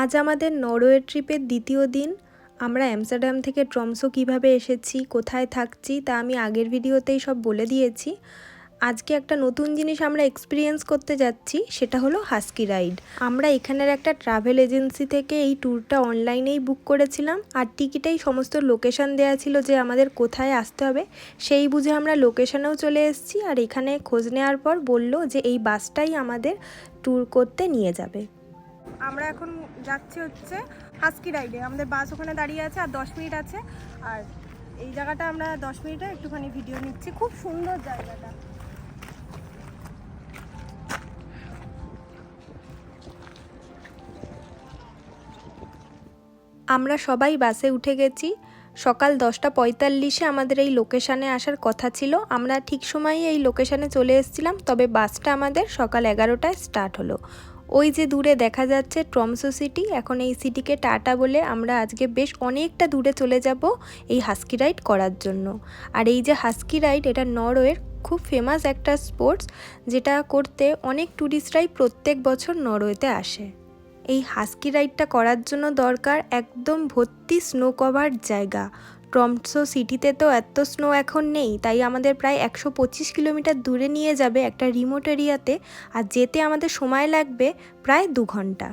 আজ আমাদের নরওয়ে ট্রিপের দ্বিতীয় দিন। আমরা অ্যামস্টারডাম থেকে ট্রমসো কীভাবে এসেছি, কোথায় থাকছি, তা আমি আগের ভিডিওতেই সব বলে দিয়েছি। আজকে একটা নতুন জিনিস আমরা এক্সপিরিয়েন্স করতে যাচ্ছি, সেটা হলো হাস্কি রাইড আমরা এখানের একটা ট্রাভেল এজেন্সি থেকে এই ট্যুরটা অনলাইনেই বুক করেছিলাম, আর টিকিটেই সমস্ত লোকেশান দেওয়া ছিল যে আমাদের কোথায় আসতে হবে, সেই বুঝে আমরা লোকেশানেও চলে এসেছি, আর এখানে খোঁজ নেওয়ার পর বলল যে এই বাসটাই আমাদের ট্যুর করতে নিয়ে যাবে। আমরা এখন যাচ্ছি হচ্ছে হাস্কি রাইডে আমাদের বাস ওখানে দাঁড়িয়ে আছে আর দশ মিনিট আছে। আর এই জায়গাটা আমরা দশ মিনিটে একটুখানি ভিডিও নিচ্ছি। খুব সুন্দর জায়গাটা। আমরা সবাই বাসে উঠে গেছি। সকাল দশটা পঁয়তাল্লিশে আমাদের এই লোকেশানে আসার কথা ছিল। আমরা ঠিক সময়ে এই লোকেশানে চলে এসেছিলাম। তবে বাসটা আমাদের সকাল এগারোটায় স্টার্ট হলো। ওই যে দূরে দেখা যাচ্ছে ট্রমসো সিটি, এখন এই সিটিকে টাটা বলে আমরা আজকে বেশ অনেকটা দূরে চলে যাব এই হাস্কি রাইড করার জন্য। আর এই যে হাস্কি রাইড, এটা নরওয়ের খুব ফেমাস একটা স্পোর্টস যেটা করতে অনেক ট্যুরিস্টরাই প্রত্যেক বছর নরওয়েতে আসে। এই হাস্কি রাইডটা করার জন্য দরকার একদম ভর্তি স্নো কভার জায়গা। ট্রমসো সিটিতে তো এত স্নো এখন নেই, তাই আমাদের প্রায় একশো পঁচিশ কিলোমিটার দূরে নিয়ে যাবে একটা রিমোট এরিয়াতে, আর যেতে আমাদের সময় লাগবে প্রায় দু ঘণ্টা।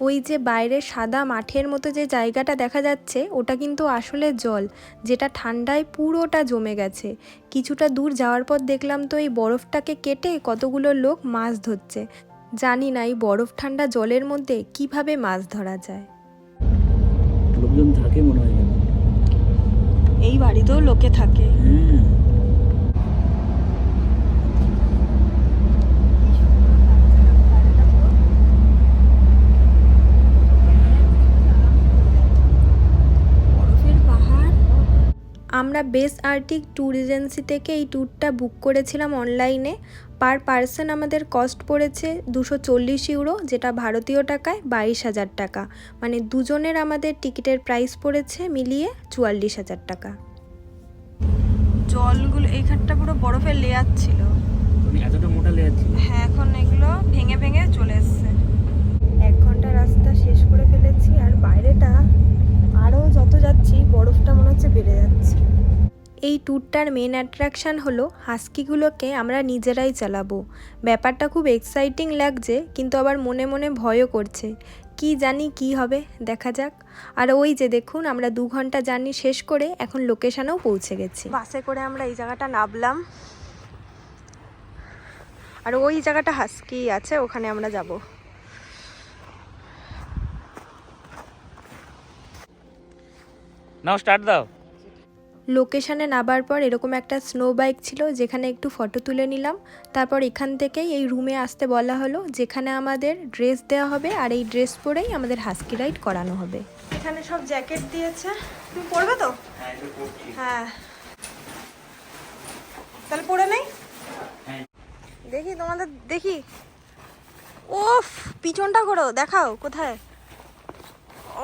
ওই যে বাইরে সাদা মাঠের মতো যে জায়গাটা দেখা যাচ্ছে, ওটা কিন্তু আসলে জল, যেটা ঠান্ডায় পুরোটা জমে গেছে। কিছুটা দূর যাওয়ার পর দেখলাম তো এই বরফটাকে কেটে কতগুলো লোক মাছ ধরছে। জানি না এই বরফ ঠান্ডা জলের মধ্যে কীভাবে মাছ ধরা যায়। এই বাড়িতেও লোকে থাকে। আমরা বেস আর্টিক ট্যুর এজেন্সি থেকে এই ট্যুরটা বুক করেছিলাম অনলাইনে। পার পার্সন আমাদের কস্ট পড়েছে দুশো চল্লিশ ইউরো যেটা ভারতীয় টাকায় বাইশ হাজার টাকা। মানে দুজনের আমাদের টিকিটের প্রাইস পড়েছে মিলিয়ে চুয়াল্লিশ হাজার টাকা। জলগুলো এইখানটা পুরো বরফের লেয়ার ছিল। তুমি এতটা মোটা লেয়ার ছিল? হ্যাঁ এখন এগুলো ভেঙে ভেঙে চলে এসছে। এক ঘণ্টা রাস্তা শেষ করে ফেলেছি আর বাইরেটা আরও যত যাচ্ছি বরফটা মনে হচ্ছে বেড়ে যাচ্ছে। এই ট্যুরটার মেন অ্যাট্রাকশান হলো হাস্কিগুলোকে আমরা নিজেরাই চালাবো। ব্যাপারটা খুব এক্সাইটিং লাগছে কিন্তু আবার মনে মনে ভয়ও করছে। কি জানি কি হবে দেখা যাক। আর ওই যে দেখুন আমরা দু ঘণ্টা জার্নি শেষ করে এখন লোকেশানেও পৌঁছে গেছি। বাসে করে আমরা এই জায়গাটা নামলাম। আর ওই জায়গাটা হাস্কি আছে ওখানে আমরা যাব। নাও স্টার্ট দাও। লোকেশানে নাবার পর এরকম একটা স্নো বাইক ছিল যেখানে একটু ফটো তুলে নিলাম। তারপর এখান থেকেই এই রুমে আসতে বলা হলো যেখানে আমাদের ড্রেস দেওয়া হবে আর এই ড্রেস পরেই আমাদের হাস্কি রাইড করানো হবে। এখানে সব জ্যাকেট দিয়েছে। তুমি পরবে তো? হ্যাঁ তাহলে পরে নেই? হ্যাঁ। দেখি তোমাদের দেখি। ওফ পিছনটা করো দেখাও কোথায়।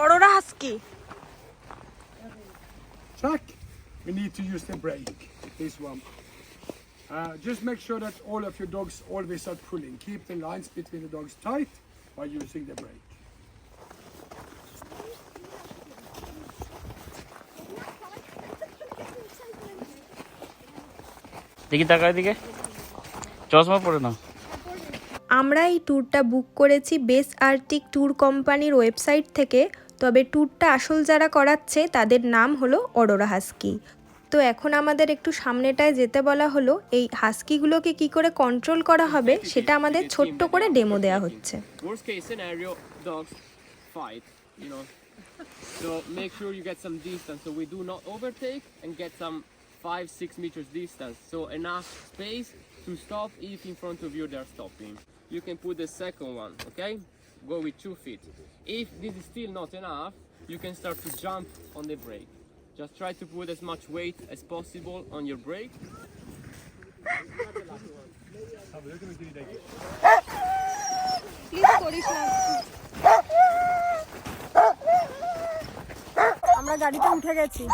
Aurora husky. We need to use the brake, this one. Uh, just make sure that all of your dogs always are pulling. Keep the lines between the dogs tight by using the brake. দেখি তাকায় দিকে চশমা পরে নাও আমরা এই ট্যুরটা book করেছি base Arctic tour কোম্পানির ওয়েবসাইট থেকে তবে ট্যুরটা আসল যারা করাচ্ছে তাদের নাম হলো অরোরা হাস্কি তো এখন আমাদের একটু সামনেটায় যেতে বলা হলো এই হাস্কিগুলোকে কি করে কন্ট্রোল করা হবে সেটা আমাদের ছোট্ট করে ডেমো দেওয়া হচ্ছে. So make sure you get some distance so we do not overtake and get some five, six meters distance. So enough space to stop if in front of you they're stopping. You can put the second one, okay? Go with two feet. If this is still not enough, you can start to jump on the brake. Just try to put as much weight as possible on your brake. আমরা গাড়িতে উঠে গেছি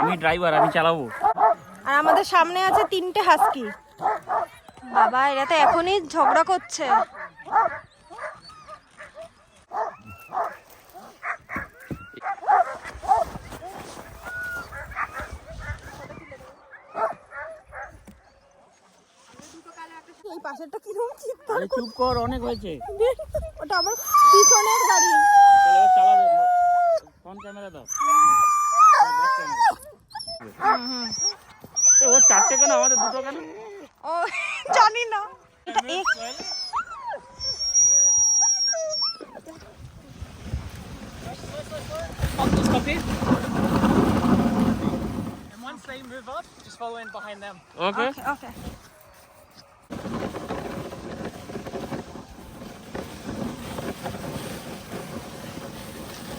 আমি driver আমি চালাবো আর আমাদের সামনে আছে তিনটে হাস্কি বাবা এরা তো এখনই ঝগড়া করছে এই পাশেরটা কীরকম চিৎকার আরে চুপ কর অনেক হয়েছে। ওটা আমার পিছনের গাড়ি। চলো এবার চালাবে ফোন ক্যামেরা দাও। এ, ও চারটে কেন? আমাদের দুটো কেন? ও জানি না। এটা এক Uncle's copy. And once they move up, just follow in behind them. ওকে ওকে ওকে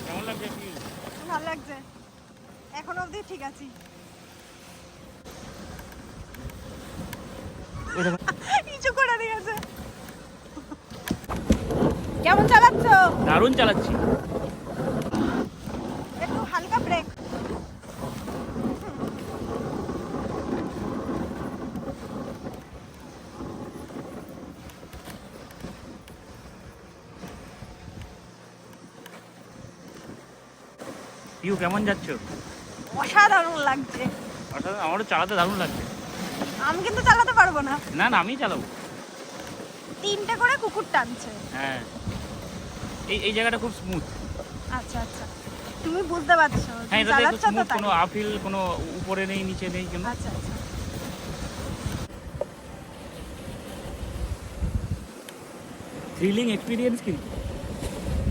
কেমন লাগছে কি ভালো লাগছে এখন অবধি ঠিক আছি। কিছু করে দিয়েছে কেমন চালাচ্ছ? দারুণ চালাচ্ছি। একটু হালকা ব্রেক পিউ কেমন যাচ্ছ? অসাধারণ লাগছে। অসাধারণ আমারও চালাতে দারুণ লাগছে। আমি কিন্তু চালাতে পারব না। না না আমিই চালাবো। তিনটে করে কুকুর টানছে। হ্যাঁ। এই এই জায়গাটা খুব স্মুথ আচ্ছা আচ্ছা। তুমি বুঝতে পারছ। হ্যাঁ চালাচ্ছ তো স্মুথ কোনো আপিল কোনো উপরে নেই নিচে নেই কোনো আচ্ছা আচ্ছা। থ্রিলিং এক্সপিরিয়েন্স কিন্তু।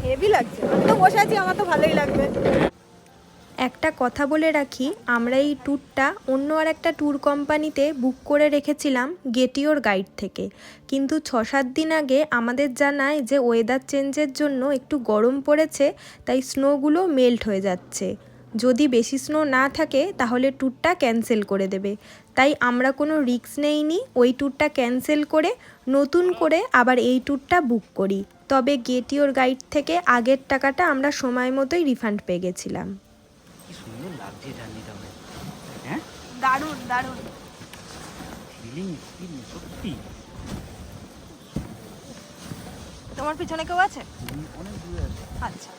হেভি লাগছে। আমি তো বসে আছি আমার তো ভালোই লাগবে। একটা কথা বলে রাখি, আমরা এই ট্যুরটা অন্য আর একটা ট্যুর কোম্পানিতে বুক করে রেখেছিলাম গেটিওর গাইড থেকে। কিন্তু ছ সাত দিন আগে আমাদের জানায় যে ওয়েদার চেঞ্জের জন্য একটু গরম পড়েছে, তাই স্নোগুলো মেল্ট হয়ে যাচ্ছে। যদি বেশি স্নো না থাকে, তাহলে ট্যুরটা ক্যান্সেল করে দেবে। তাই আমরা কোনো রিস্ক নেইনি, ওই ট্যুরটা ক্যান্সেল করে, নতুন করে আবার এই ট্যুরটা বুক করি। তবে গেটিওর গাইড থেকে আগের টাকাটা আমরা সময় মতোই রিফান্ড পেয়ে গেছিলাম। সুন্দর লাগছে জার্নিটা ভাই হ্যাঁ? দারুণ দারুণ। ফিলিং এক্সপিরিয়েন্স সত্যি? তোমার পিছনে কেউ আছে? অনেক দূরে আছে। আচ্ছা।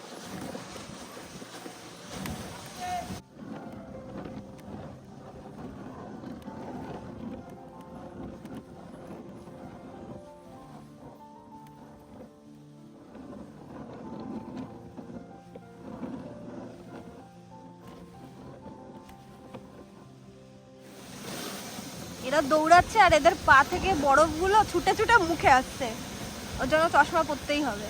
দৌড়াচ্ছে আর এদের পা থেকে বরফগুলো ছুটে ছুটে মুখে আসছে। ওর জন্য চশমা পরতেই হবে।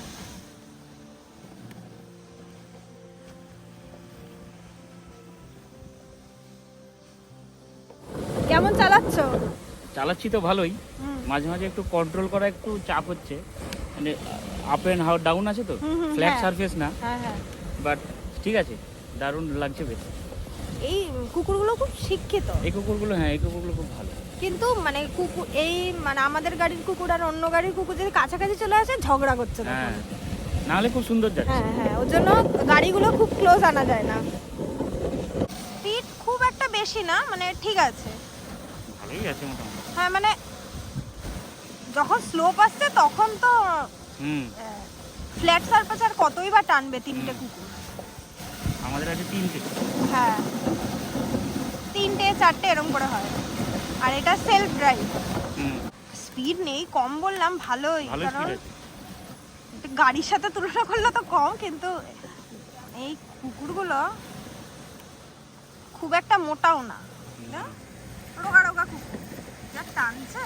কেমন চালাচ্ছ? চালাচ্ছি তো ভালোই। মাঝে মাঝে একটু কন্ট্রোল করা একটু চাপ হচ্ছে। মানে আপ অ্যান্ড হাউ ডাউন আছে তো? ফ্ল্যাট হ্যাঁ। সারফেস না। হ্যাঁ হ্যাঁ। বাট ঠিক আছে দারুণ লাগছে বেশ। এই কুকুরগুলো খুব শিক্ষিত। এই কুকুরগুলো হ্যাঁ এই কুকুরগুলো খুব ভালো। কিন্তু মানে কুকুর এই মানে আমাদের গাড়ির কুকুর আর অন্য গাড়ির কুকুর যদি কাছাকাছি চলে আসে ঝগড়া করছে হ্যাঁ নাহলে খুব সুন্দর যাচ্ছে। হ্যাঁ হ্যাঁ ওর জন্য গাড়িগুলো খুব ক্লোজ আনা যায় না। স্পিড খুব একটা বেশি না মানে ঠিক আছে। ভালোই আছে মোটামুটি। হ্যাঁ মানে যখন স্লোপ আসছে তখন তো হুম। ফ্ল্যাট সারফেস আর কতই বা টানবে তিনটে কুকুর। আমাদের আছে তিনটে। হ্যাঁ। তিনটে চারটে এরকম করে হয়। আর এটা সেলফ ড্রাইভ স্পিড নেই কম বললাম ভালোই। কারণ গাড়ির সাথে তুলনা করলে তো কম কিন্তু এই কুকুরগুলো খুব একটা মোটাও না? রোগা রোগা কুকুর। যা টানছে।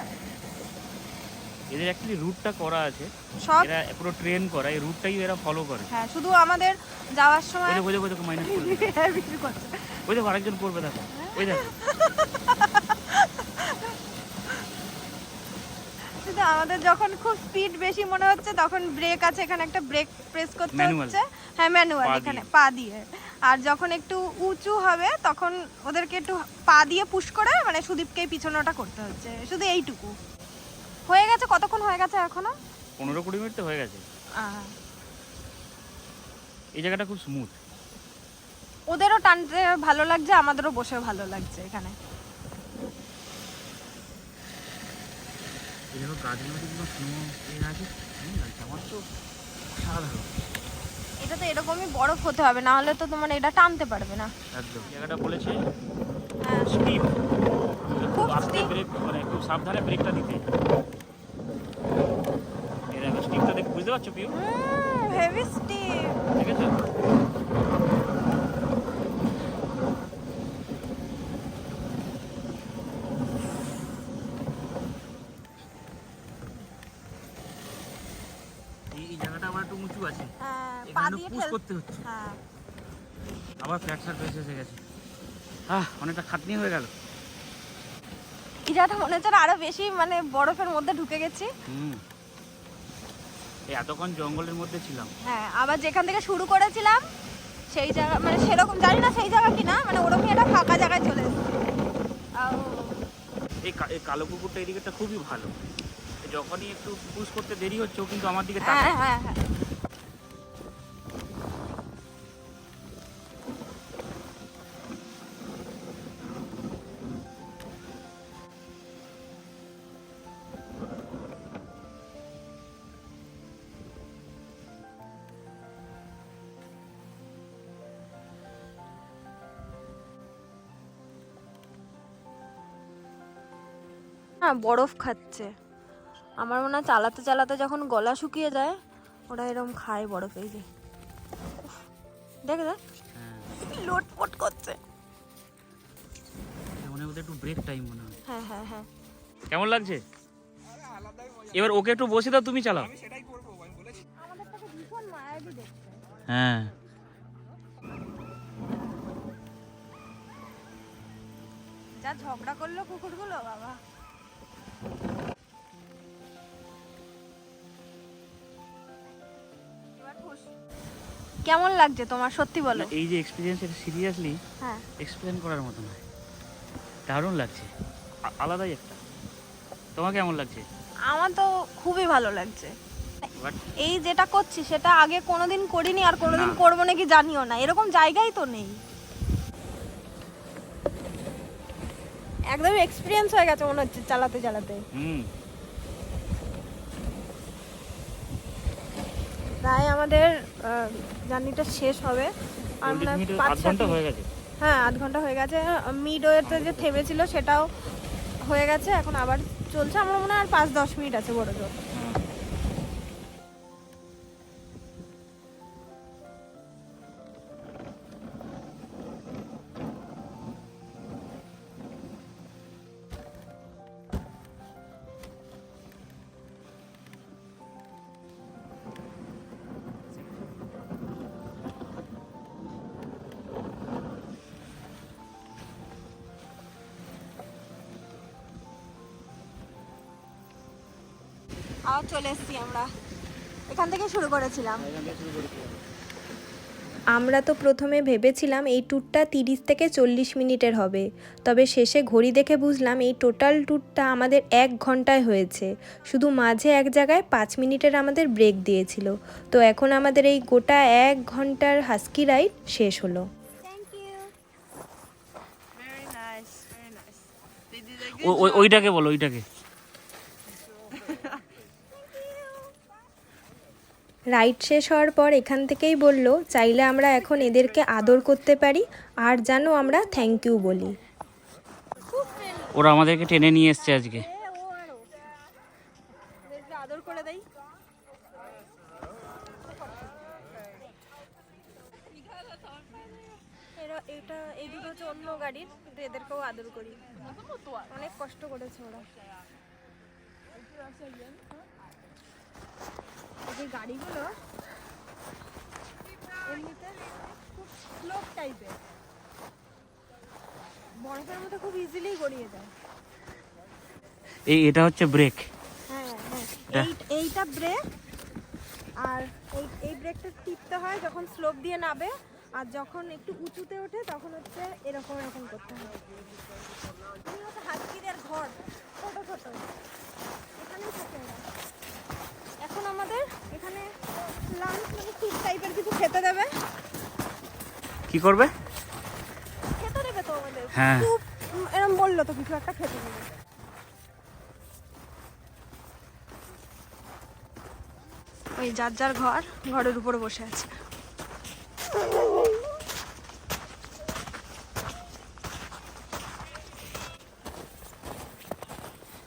এদের অ্যাকচুয়ালি রুটটা করা আছে। সব এরা পুরো ট্রেন করা এই রুটটাই এরা ফলো করে। হ্যাঁ শুধু আমাদের যাওয়ার সময় ওই দেখো দেখো মাইনাস করবে ওই দেখো আরেকজন করবে দেখো। ওই দেখো। শুধু আমাদের যখন খুব স্পিড বেশি মনে হচ্ছে তখন ব্রেক আছে এখানে একটা ব্রেক প্রেস করতে হচ্ছে। হ্যাঁ ম্যানুয়াল এখানে পা দিয়ে। আর যখন একটু উঁচু হবে তখন ওদেরকে একটু পা দিয়ে পুশ করে মানে সুদীপকে পিছনোটা করতে হচ্ছে। শুধু এইটুকু। হয়ে কতক্ষণ হয়ে গেছে এখনও? পনেরো কুড়ি মিনিট তো হয়ে গেছে। এই জায়গাটা খুব স্মুথ ওদেরও টানতে ভালো লাগছে আমাদেরও বসে ভালো লাগছে এখানে। দেখো গাছগুলোতে পুরো স্নো এর আছে? আমার তো এটা তো এরকমই বরফ হতে হবে না হলে তো তোমার এটা টানতে পারবে না। একদম। জায়গাটা বলেছে হ্যাঁ। স্টিপ খুব আস্তে ব্রেক মানে খুব সাবধানে ব্রেকটা দিতে। বুঝতে পারছ পিউ? হেভি স্টিপ ঠিক আছে? এই জায়গাটা আবার একটু উঁচু আছে। হ্যাঁ এখানে পুশ করতে হচ্ছে। হ্যাঁ। আবার ফ্ল্যাট সার্ফেস এসে গেছে। আহ অনেকটা খাটনি হয়ে গেল। এই জায়গাটা মনে হচ্ছে আরও বেশি মানে বরফের মধ্যে ঢুকে গেছি। হুম। এতক্ষণ জঙ্গলের মধ্যে ছিলাম। হ্যাঁ আবার যেখান থেকে শুরু করেছিলাম সেই জায়গা মানে সেরকম জানি না সেই জায়গা কি না মানে ওরকমই একটা ফাঁকা জায়গায় চলে এসেছি। এই কালো কুকুরটা এদিকেটা খুবই ভালো। যখনই একটু পুশ করতে দেরি হচ্ছে কিন্তু আমার দিকে হ্যাঁ হ্যাঁ হ্যাঁ। হ্যাঁ বরফ খাচ্ছে। আমার মনে হয় চালাতে চালাতে যখন গলা শুকিয়ে যায় ওরা এরকম খায় বরফ এই যে। দেখ দেখ। হ্যাঁ। লোটপট করছে। মনে হয় একটু ব্রেক টাইম মনে হয়। হ্যাঁ হ্যাঁ হ্যাঁ। কেমন লাগছে? এবার ওকে একটু বসে দাও তুমি চালাও। হ্যাঁ। যা ঝগড়া করল কুকুরগুলো বাবা। কেমন লাগছে তোমার? সত্যি বলো। এই যে এক্সপিরিয়েন্স এটা সিরিয়াসলি হ্যাঁ। এক্সপ্লেন করার মতো নয়। দারুণ লাগছে। আলাদাই একটা। তোমার কেমন লাগছে? আমার তো খুবই ভালো লাগছে। এই যেটা করছি সেটা আগে কোনোদিন করিনি আর কোনোদিন করব নাকি জানিও না। এরকম জায়গাই তো নেই। একদম এক্সপিরিয়েন্স হয়ে গেছে মনে হচ্ছে চালাতে চালাতে। তাই আমাদের জার্নিটা শেষ হবে। মিনিট পাঁচ আধ ঘণ্টা হয়ে গেছে। হ্যাঁ আধ ঘণ্টা হয়ে গেছে। মিড ওয়েতে যে থেমেছিল সেটাও হয়ে গেছে। এখন আবার চলছে। আমার মনে হয় আর পাঁচ দশ মিনিট আছে বড় জোর আবার চলে এসেছি আমরা। এখান থেকে শুরু করেছিলাম। আমরা তো প্রথমে ভেবেছিলাম এই ট্যুরটা তিরিশ থেকে চল্লিশ মিনিটের হবে তবে শেষে ঘড়ি দেখে বুঝলাম এই টোটাল ট্যুরটা আমাদের এক ঘন্টায় হয়েছে। শুধু মাঝে এক জায়গায় পাঁচ মিনিটের আমাদের ব্রেক দিয়েছিল। তো এখন আমাদের এই গোটা এক ঘণ্টার হাস্কি রাইড শেষ হলো। ওইটাকে বলো ওইটাকে। রাইড শেষ হওয়ার পর এখান থেকেই বলল, চাইলে আমরা এখন এদেরকে আদর করতে পারি, আর যেন আমরা থ্যাংক ইউ বলি। ওরা আমাদেরকে টেনে নিয়ে এসছে আজকে ও আরও ওদেরকে আদর করে দেই এরা এটা এই দুটো হচ্ছে অন্য গাড়ির কিন্তু এদেরকেও আদর করি অনেক কষ্ট করেছে ওরা এই যে গাড়িগুলো এমনিতে খুব স্লোপ টাইপের বরফের মধ্যে খুব ইজিলি গড়িয়ে যায় এই এটা হচ্ছে ব্রেক হ্যাঁ হ্যাঁ। এই এইটা ব্রেক আর এই এই ব্রেকটা টিপতে হয় যখন স্লোপ দিয়ে নাবে আর যখন একটু উঁচুতে ওঠে তখন হচ্ছে এরকম এরকম করতে হয়। হাস্কিদের ঘর ছোট ছোট। এখানেই থাকে এখন আমাদের এখানে লাঞ্চ মানে স্যুপ টাইপের কিছু খেতে দেবে। কি করবে? খেতে দেবে তো আমাদের। হ্যাঁ। এরকম বলল তো কিছু একটা খেতে দেবে। ওই যার যার ঘর ঘরের উপরে বসে আছে।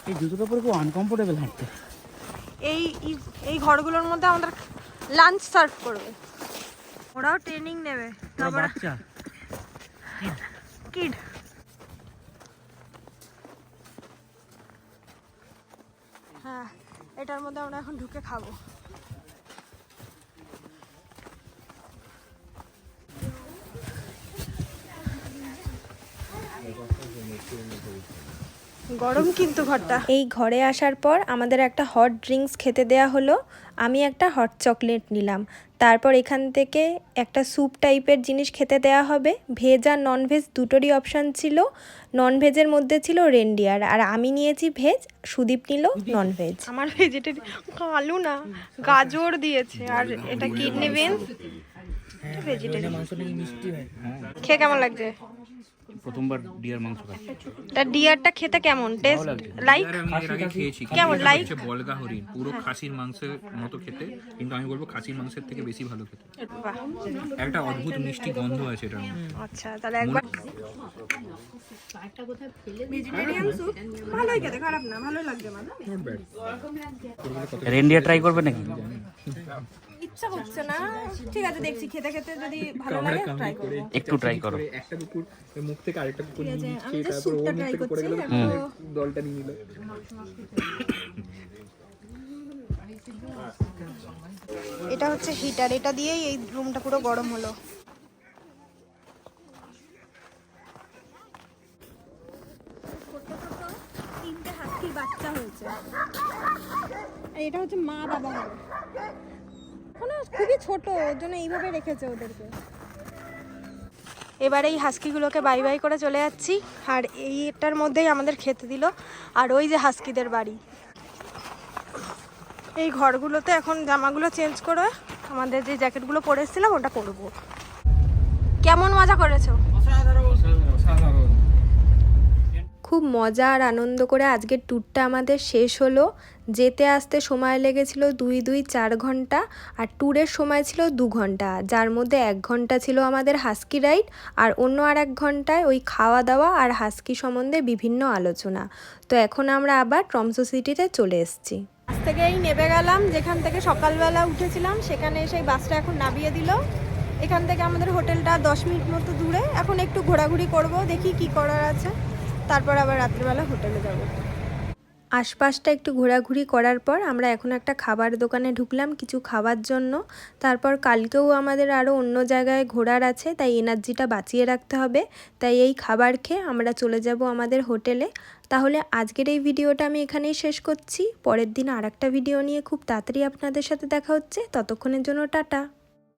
এই জুতোটা পরে খুব আনকমফোর্টেবল হাঁটতে এই- এই ঘরগুলোর মধ্যে আমাদের লাঞ্চ সার্ভ করবে। ওরাও ট্রেনিং নেবে। বাচ্চা। কিড। হ্যাঁ এটার মধ্যে আমরা এখন ঢুকে খাব। গরম কিন্তু ঘরটা। এই ঘরে আসার পর আমাদের একটা হট ড্রিঙ্কস খেতে দেয়া হলো। আমি একটা হট চকলেট নিলাম। তারপর এখান থেকে একটা স্যুপ টাইপের জিনিস খেতে দেয়া হবে। ভেজ আর নন ভেজ দুটোরই অপশান ছিল। নন ভেজের মধ্যে ছিল রেন্ডিয়ার আর আমি নিয়েছি ভেজ সুদীপ নিল নন ভেজ আমার ভেজিটেরিয়ান আলু না গাজর দিয়েছে। আর এটা কিডনি বিনস ভেজিটেরিয়ান খেয়ে কেমন লাগছে? প্রথমবার ডিয়ার মাংস খাচ্ছি। তা ডিয়ারটা খেতে কেমন? টেস্ট লাইক এর আগে খেয়েছি কেমন, like? হচ্ছে বলগা হরিণ পুরো খাসির মাংসের মতো খেতে কিন্তু আমি বলব খাসির মাংসের থেকে বেশি ভালো খেতে। একটা অদ্ভুত মিষ্টি গন্ধ আছে এটার মধ্যে। আচ্ছা তাহলে একবার ভেজিটেরিয়ান স্যুপ ভালোই খেতে খারাপ না ভালোই লাগছে মানে। রেন্ডিয়া ট্রাই করবে নাকি? ইচ্ছা করছে না। ঠিক আছে দেখছি খেতে খেতে যদি ভালো লাগে ট্রাই করব। একটু ট্রাই করো। একটা কুকুর মুখ থেকে আরেকটা কুকুর ঠিক আছে আমি যে স্যুপটা ট্রাই করছি এখনও দলটা নিয়ে নিল। এটা হচ্ছে হিটার এটা দিয়েই এই রুমটা পুরো গরম হলো। তিনটে হাতির বাচ্চা হয়েছে। এটা হচ্ছে মা বাবা ওখানে খুবই ছোট ওর জন্য এইভাবে রেখেছে ওদেরকে। এবার এই হাস্কিগুলোকে বাই বাই করে চলে যাচ্ছি। আর এইটার মধ্যেই আমাদের খেতে দিল আর ওই যে হাস্কিদের বাড়ি। এই ঘরগুলোতে এখন জামাগুলো চেঞ্জ করে আমাদের যে জ্যাকেটগুলো পরে এসেছিলাম ওটা করব কেমন মজা করেছ? খুব মজা আর আনন্দ করে আজকের ট্যুরটা আমাদের শেষ হলো। যেতে আসতে সময় লেগেছিল দুই দুই চার ঘণ্টা আর ট্যুরের সময় ছিল দু ঘণ্টা। যার মধ্যে এক ঘণ্টা ছিল আমাদের হাস্কি রাইড আর অন্য আর এক ঘন্টায় ওই খাওয়া দাওয়া আর হাস্কি সম্বন্ধে বিভিন্ন আলোচনা। তো এখন আমরা আবার ট্রমসো সিটিতে চলে এসেছি। বাস থেকেই নেবে গেলাম, যেখান থেকে সকালবেলা উঠেছিলাম, সেখানে এসে এই বাসটা এখন নামিয়ে দিল। এখান থেকে আমাদের হোটেলটা দশ মিনিট মতো দূরে। এখন একটু ঘোরাঘুরি করব, দেখি কি করার আছে। তারপর আবার রাত্রিবেলা হোটেলে যাব। আশপাশটা একটু ঘোরাঘুরি করার পর আমরা এখন একটা খাবার দোকানে ঢুকলাম কিছু খাবার জন্য। তারপর কালকেও আমাদের আরও অন্য জায়গায় ঘোরার আছে, তাই এনার্জিটা বাঁচিয়ে রাখতে হবে। তাই এই খাবার খেয়ে আমরা চলে যাব আমাদের হোটেলে। তাহলে আজকের এই ভিডিওটা আমি এখানেই শেষ করছি। পরের দিন আর ভিডিও নিয়ে খুব তাড়াতাড়ি আপনাদের সাথে দেখা হচ্ছে। ততক্ষণের জন্য টাটা।